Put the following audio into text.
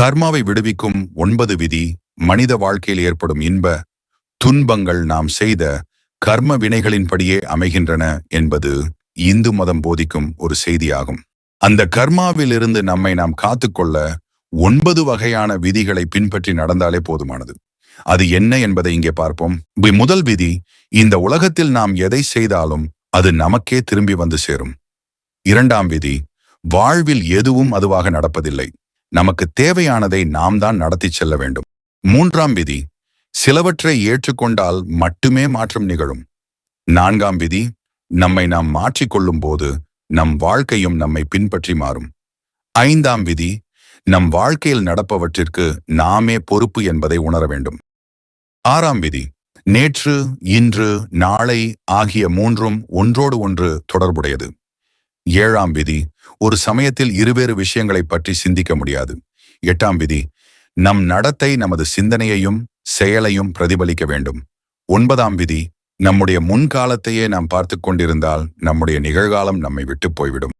கர்மாவை விடுவிக்கும் ஒன்பது விதி மனித வாழ்க்கையில் ஏற்படும் இன்ப துன்பங்கள் நாம் செய்த கர்ம வினைகளின்படியே அமைகின்றன என்பது இந்து மதம் போதிக்கும் ஒரு செய்தியாகும். அந்த கர்மாவிலிருந்து நம்மை நாம் காத்துக்கொள்ள ஒன்பது வகையான விதிகளை பின்பற்றி நடந்தாலே போதுமானது. அது என்ன என்பதை இங்கே பார்ப்போம். முதல் விதி இந்த உலகத்தில் நாம் எதை செய்தாலும் அது நமக்கே திரும்பி வந்து சேரும். இரண்டாம் விதி வாழ்வில் எதுவும் அதுவாக நடப்பதில்லை. நமக்கு தேவையானதை நாம் தான் நடத்திச் செல்ல வேண்டும். மூன்றாம் விதி சிலவற்றை ஏற்றுக்கொண்டால் மட்டுமே மாற்றம் நிகழும். நான்காம் விதி நம்மை நாம் மாற்றிக்கொள்ளும் போது நம் வாழ்க்கையும் நம்மை பின்பற்றி மாறும். ஐந்தாம் விதி நம் வாழ்க்கையில் நடப்பவற்றிற்கு நாமே பொறுப்பு என்பதை உணர வேண்டும். ஆறாம் விதி நேற்று இன்று நாளை ஆகிய மூன்றும் ஒன்றோடு ஒன்று தொடர்புடையது. ஏழாம் விதி ஒரு சமயத்தில் இருவேறு விஷயங்களைப் பற்றி சிந்திக்க முடியாது. எட்டாம் விதி நம் நடத்தை நமது சிந்தனையையும் செயலையும் பிரதிபலிக்க வேண்டும். ஒன்பதாம் விதி நம்முடைய முன்காலத்தையே நாம் பார்த்துக் கொண்டிருந்தால் நம்முடைய நிகழ்காலம் நம்மை விட்டு போய்விடும்.